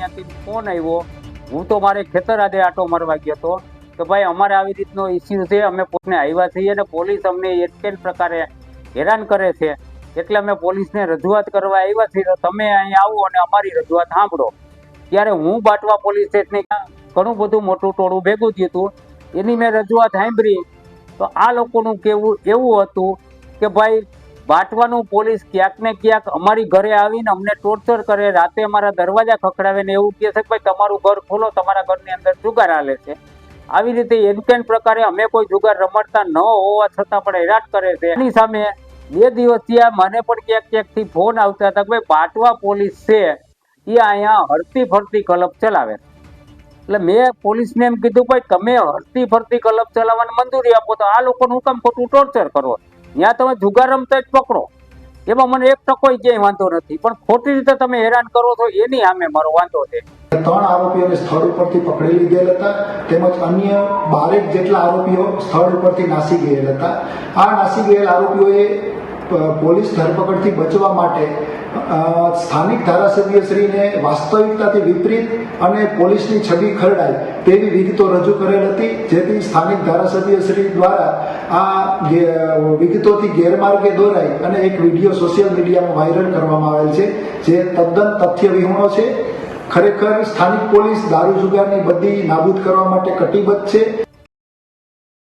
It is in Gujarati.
ત્યાંથી ફોન આવ્યો. હું તો મારે ખેતર આડે આટો મારવા ગયો હતો કે ભાઈ અમારે આવી રીતનો ઇસ્યુ છે, અમે પોતને આવ્યા છીએ અને પોલીસ અમને એક પ્રકારે હેરાન કરે છે. એટલે અમે પોલીસને રજૂઆત કરવા આવ્યા છીએ તમે અહીંયા આવો અને અમારી રજૂઆત સાંભળો. ત્યારે હું બાટવા પોલીસ સ્ટેશને ઘણું બધું મોટું ટોળું ભેગું થયું હતું. એની મેં રજૂઆત સાંભળી. તો આ લોકોનું કેવું, એવું હતું કે ભાઈ બાટવાનું પોલીસ ક્યાંક ને ક્યાંક અમારી ઘરે આવીને અમને ટોર્ચર કરે, રાતે અમારા દરવાજા ખખડાવે ને એવું કહે છે કે ભાઈ, તમારું ઘર ખોલો, તમારા ઘરની અંદર જુગાર હાલે છે. આવી રીતે એનકેન પ્રકારે અમે કોઈ જુગાર રમડતા ન હોવા છતાં પણ હેરાન કરે છે. એની સામે બે દિવસ ત્યાં મને પણ ક્યાંક ક્યાંકથી ફોન આવતા હતા કે ભાઈ બાટવા પોલીસ છે. એ અહીંયા હરતી ફરતી કલબ ચલાવે. એટલે મેં પોલીસને એમ કીધું, ભાઈ, તમે હરતી ફરતી કલબ ચલાવવાની મંજૂરી આપો તો આ લોકોનું કામ ખોટું ટોર્ચર કરો. ત્યાં તમે જુગાર રમતા જ પકડો. એમાં મને એક ટકોય ક્યાંય વાંધો નથી, પણ ખોટી રીતે તમે હેરાન કરો છો એની સામે મારો વાંધો છે. ત્રણ આરોપીઓને સ્થળ ઉપરથી પકડી લીધેલ હતા, તેમજ અન્ય બારેક જેટલા આરોપીઓ સ્થળ ઉપરથી નાસી ગયેલ હતા. આ નાસી ગયેલ આરોપીઓએ પોલીસ ધરપકડથી બચવા માટે સ્થાનિક ધારાસભ્યશ્રીને વાસ્તવિકતાથી વિપરીત અને પોલીસની છબી ખરડાય તેવી વિગતો રજૂ કરેલ હતી, જેથી સ્થાનિક ધારાસભ્યશ્રી દ્વારા આ વિગતોથી ગેરમાર્ગે દોરાઈ અને એક વીડિયો સોશિયલ મીડિયામાં વાયરલ કરવામાં આવેલ છે, જે તદ્દન તથ્ય વિહોણો છે. ખરેખર સ્થાનિક પોલીસ દારૂ જુગારની બધી નાબૂદ કરવા માટે કટિબદ્ધ છે.